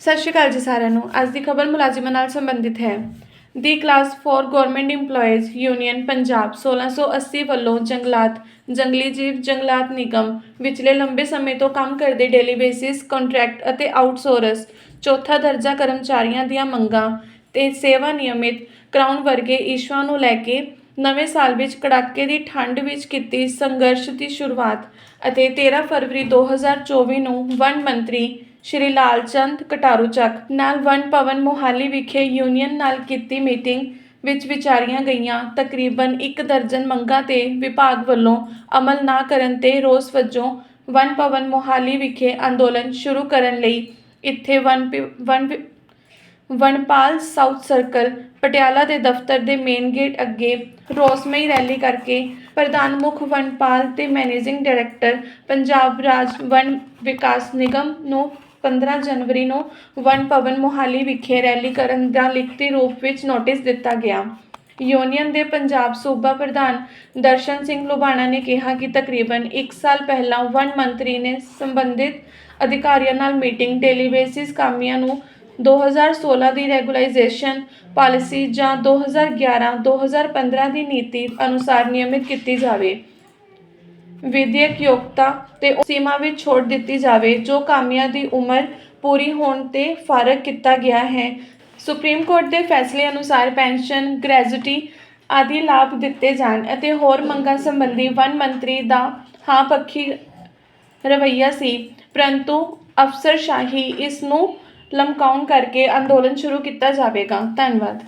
ਸਤਿ ਸ਼੍ਰੀ ਅਕਾਲ ਜੀ ਸਾਰਿਆਂ ਨੂੰ। ਅੱਜ ਦੀ ਖਬਰ ਮੁਲਾਜ਼ਮਾਂ ਨਾਲ ਸੰਬੰਧਿਤ ਹੈ। ਦੀ class 4 government EMPLOYEES union Punjab 1680 ਵੱਲੋਂ ਜੰਗਲਾਤ, ਜੰਗਲੀ ਜੀਵ ਜੰਗਲਾਤ ਨਿਗਮ ਵਿਚਲੇ ਲੰਬੇ ਸਮੇਂ ਤੋਂ ਕੰਮ ਕਰਦੇ ਡੇਲੀ ਬੇਸਿਸ ਕੰਟਰੈਕਟ ਅਤੇ ਆਊਟਸੋਰਸ ਚੌਥਾ ਦਰਜਾ ਕਰਮਚਾਰੀਆਂ ਦੀਆਂ ਮੰਗਾਂ ਤੇ ਸੇਵਾ ਨਿਯਮਿਤ ਕਰਾਉਣ ਵਰਗੇ ਇਸ਼ੂਆਂ ਨੂੰ ਲੈ ਕੇ ਨਵੇਂ ਸਾਲ ਵਿੱਚ ਕੜਾਕੇ ਦੀ ਠੰਡ ਵਿੱਚ ਕੀਤੀ ਸੰਘਰਸ਼ ਦੀ ਸ਼ੁਰੂਆਤ ਅਤੇ 13 ਫਰਵਰੀ 2024 ਨੂੰ ਵਨ ਮੰਤਰੀ ਸ਼੍ਰੀ ਲਾਲਚੰਦ ਕਟਾਰੂ ਚੱਕ ਨਾਲ ਵਨ ਭਵਨ ਮੋਹਾਲੀ ਵਿਖੇ ਯੂਨੀਅਨ ਨਾਲ ਕੀਤੀ ਮੀਟਿੰਗ ਵਿੱਚ ਵਿਚਾਰੀਆਂ ਗਈਆਂ। ਤਕਰੀਬਨ ਇੱਕ ਦਰਜਨ ਮੰਗਾਂ ਤੇ ਵਿਭਾਗ ਵੱਲੋਂ ਅਮਲ ਨਾ ਕਰਨ ਤੇ ਰੋਸ ਵਜੋਂ ਵਨ ਭਵਨ ਮੋਹਾਲੀ ਵਿਖੇ ਅੰਦੋਲਨ ਸ਼ੁਰੂ ਕਰਨ ਲਈ ਇੱਥੇ ਵਨ ਵਿ- ਵਨ ਵਿ- ਵਨਪਾਲ ਸਾਊਥ ਸਰਕਲ ਪਟਿਆਲਾ ਦੇ ਦਫ਼ਤਰ ਦੇ ਮੇਨ ਗੇਟ ਅੱਗੇ ਰੋਸਮਈ ਰੈਲੀ ਕਰਕੇ ਪ੍ਰਧਾਨ ਮੁੱਖ ਵਨਪਾਲ ਤੇ ਮੈਨੇਜਿੰਗ ਡਾਇਰੈਕਟਰ ਪੰਜਾਬ ਰਾਜ ਵਨ ਵਿਕਾਸ ਨਿਗਮ ਨੂੰ 15 ਜਨਵਰੀ ਨੂੰ ਵਨ ਭਵਨ ਮੋਹਾਲੀ ਵਿਖੇ ਰੈਲੀ ਕਰਨ ਦਾ ਲਿਖਤੀ ਰੂਪ ਵਿੱਚ ਨੋਟਿਸ ਦਿੱਤਾ ਗਿਆ। ਯੂਨੀਅਨ ਦੇ ਪੰਜਾਬ ਸੂਬਾ ਪ੍ਰਧਾਨ ਦਰਸ਼ਨ ਸਿੰਘ ਲੁਬਾਣਾ ਨੇ ਕਿਹਾ ਕਿ ਤਕਰੀਬਨ 1 ਸਾਲ ਪਹਿਲਾਂ ਵਨ ਮੰਤਰੀ ਨੇ ਸੰਬੰਧਿਤ ਅਧਿਕਾਰੀਆਂ ਨਾਲ ਮੀਟਿੰਗ ਡੇਲੀ ਬੇਸਿਸ ਕਾਮਿਆਂ ਨੂੰ 2016 ਦੀ ਰੈਗੂਲਾਈਜੇਸ਼ਨ ਪਾਲਿਸੀ ਜਾਂ 2011-2015 ਦੀ ਨੀਤੀ ਅਨੁਸਾਰ ਨਿਯਮਿਤ ਕੀਤੀ ਜਾਵੇ। ਵਿਦਿਅਕ ਯੋਗਤਾ ਤੇ ਸੀਮਾ ਵਿੱਚ ਛੋੜ ਦਿੱਤੀ ਜਾਵੇ, ਜੋ ਕਾਮਿਆਂ ਦੀ ਉਮਰ ਪੂਰੀ ਹੋਣ ਤੇ ਫ਼ਰਕ ਕੀਤਾ ਗਿਆ ਹੈ। ਸੁਪਰੀਮ ਕੋਰਟ ਦੇ ਫੈਸਲੇ ਅਨੁਸਾਰ ਪੈਨਸ਼ਨ, ਗ੍ਰੈਜੂਟੀ ਆਦਿ ਲਾਭ ਦਿੱਤੇ ਜਾਣ ਅਤੇ ਹੋਰ ਮੰਗਾਂ ਸੰਬੰਧੀ ਵਨ ਮੰਤਰੀ ਦਾ ਹਾਂ ਪੱਖੀ ਰਵੱਈਆ ਸੀ। ਪਰੰਤੂ ਅਫਸਰਸ਼ਾਹੀ ਇਸ ਨੂੰ ਲਮਕਾਉਣ ਕਰਕੇ ਅੰਦੋਲਨ ਸ਼ੁਰੂ ਕੀਤਾ ਜਾਵੇਗਾ। ਧੰਨਵਾਦ।